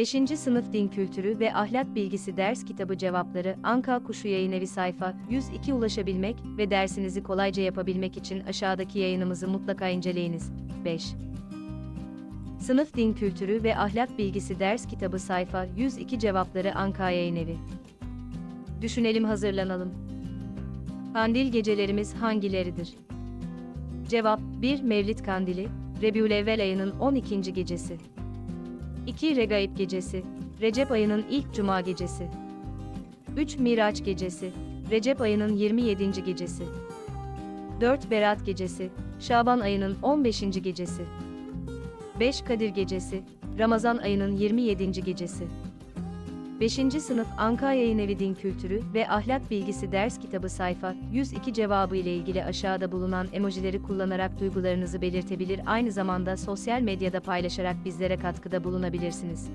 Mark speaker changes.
Speaker 1: 5. Sınıf Din Kültürü ve Ahlak Bilgisi Ders Kitabı Cevapları Anka Kuşu Yayınevi sayfa 102 ulaşabilmek ve dersinizi kolayca yapabilmek için aşağıdaki yayınımızı mutlaka inceleyiniz. 5. Sınıf Din Kültürü ve Ahlak Bilgisi Ders Kitabı sayfa 102 Cevapları Anka Yayınevi Düşünelim hazırlanalım. Kandil gecelerimiz hangileridir? Cevap 1. Mevlid Kandili, Rebiülevvel ayının 12. gecesi. 2. Regaib gecesi, Recep ayının ilk cuma gecesi. 3. Miraç gecesi, Recep ayının 27. gecesi. 4. Berat gecesi, Şaban ayının 15. gecesi. 5. Kadir gecesi, Ramazan ayının 27. gecesi. 5. Sınıf Anka Yayın Evi Din Kültürü ve Ahlak Bilgisi Ders Kitabı sayfa 102 cevabı ile ilgili aşağıda bulunan emojileri kullanarak duygularınızı belirtebilir aynı zamanda sosyal medyada paylaşarak bizlere katkıda bulunabilirsiniz.